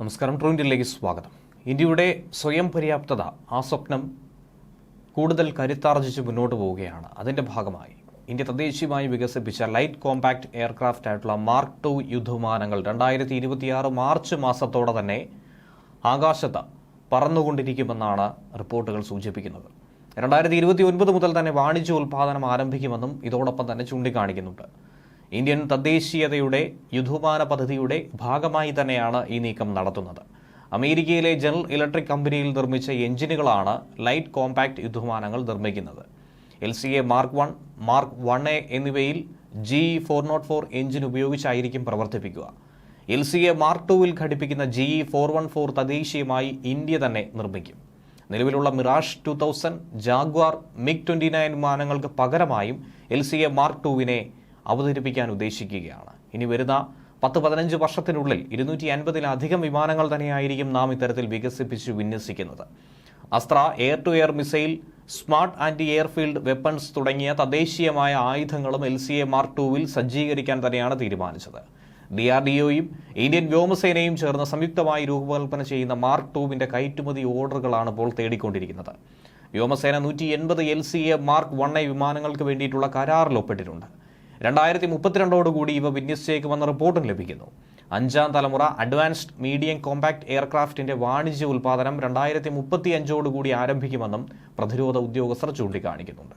നമസ്കാരം ട്രോയിന്റിലേക്ക് സ്വാഗതം. ഇന്ത്യയുടെ സ്വയം പര്യാപ്തത ആ സ്വപ്നം കൂടുതൽ കരുത്താർജിച്ച് മുന്നോട്ട് പോവുകയാണ്. അതിന്റെ ഭാഗമായി ഇന്ത്യ തദ്ദേശീയമായി വികസിപ്പിച്ച ലൈറ്റ് കോമ്പാക്ട് എയർക്രാഫ്റ്റ് ആയിട്ടുള്ള മാർക്ക് ടു യുദ്ധവിമാനങ്ങൾ രണ്ടായിരത്തി ഇരുപത്തിയാറ് മാർച്ച് മാസത്തോടെ തന്നെ ആകാശത്ത് പറന്നുകൊണ്ടിരിക്കുമെന്നാണ് റിപ്പോർട്ടുകൾ സൂചിപ്പിക്കുന്നത്. രണ്ടായിരത്തി ഇരുപത്തി ഒൻപത് മുതൽ തന്നെ വാണിജ്യ ഉൽപ്പാദനം ആരംഭിക്കുമെന്നും ഇതോടൊപ്പം തന്നെ ചൂണ്ടിക്കാണിക്കുന്നുണ്ട്. ഇന്ത്യൻ തദ്ദേശീയതയുടെ യുദ്ധവിമാന പദ്ധതിയുടെ ഭാഗമായി തന്നെയാണ് ഈ നീക്കം നടത്തുന്നത്. അമേരിക്കയിലെ ജനറൽ ഇലക്ട്രിക് കമ്പനിയിൽ നിർമ്മിച്ച എഞ്ചിനുകളാണ് ലൈറ്റ് കോമ്പാക്ട് യുദ്ധമാനങ്ങൾ നിർമ്മിക്കുന്നത്. L C A mark one mark one A എന്നിവയിൽ G four naught four engine ഉപയോഗിച്ചായിരിക്കും പ്രവർത്തിപ്പിക്കുക. എൽ സി എ മാർക്ക് ടുവിൽ ഘടിപ്പിക്കുന്ന ജി ഫോർ വൺ ഫോർ തദ്ദേശീയമായി ഇന്ത്യ തന്നെ നിർമ്മിക്കും. നിലവിലുള്ള Mirage two thousand Jaguar MiG twenty nine വിമാനങ്ങൾക്ക് പകരമായും എൽ സി എ മാർക്ക് ടുവിനെ അവതരിപ്പിക്കാൻ ഉദ്ദേശിക്കുകയാണ്. ഇനി വരുന്ന പത്ത് പതിനഞ്ച് വർഷത്തിനുള്ളിൽ ഇരുന്നൂറ്റി അൻപതിലധികം വിമാനങ്ങൾ തന്നെയായിരിക്കും നാം ഇത്തരത്തിൽ വികസിപ്പിച്ച് വിന്യസിക്കുന്നത്. Astra air to air missile smart anti airfield weapons തുടങ്ങിയ തദ്ദേശീയമായ ആയുധങ്ങളും എൽ സി എ മാർക്ക് ടുവിൽ സജ്ജീകരിക്കാൻ തന്നെയാണ് തീരുമാനിച്ചത്. ഡി ആർ ഡി ഒയും ഇന്ത്യൻ വ്യോമസേനയും ചേർന്ന് സംയുക്തമായി രൂപകൽപ്പന ചെയ്യുന്ന മാർക്ക് ടൂവിന്റെ കയറ്റുമതി ഓർഡറുകളാണ് ഇപ്പോൾ തേടിക്കൊണ്ടിരിക്കുന്നത്. വ്യോമസേന നൂറ്റി എൺപത് L C A mark one A വിമാനങ്ങൾക്ക് വേണ്ടിയിട്ടുള്ള കരാറിൽ ഒപ്പിട്ടിട്ടുണ്ട്. രണ്ടായിരത്തി മുപ്പത്തിരണ്ടോടുകൂടി ഇവ വിന്യസിച്ചേക്കുമെന്ന റിപ്പോർട്ടും ലഭിക്കുന്നു. അഞ്ചാം തലമുറ അഡ്വാൻസ്ഡ് മീഡിയം കോമ്പാക്ട് എയർക്രാഫ്റ്റിന്റെ വാണിജ്യ ഉൽപാദനം രണ്ടായിരത്തി മുപ്പത്തി അഞ്ചോടുകൂടി ആരംഭിക്കുമെന്നും പ്രതിരോധ ഉദ്യോഗസ്ഥർ ചൂണ്ടിക്കാണിക്കുന്നുണ്ട്.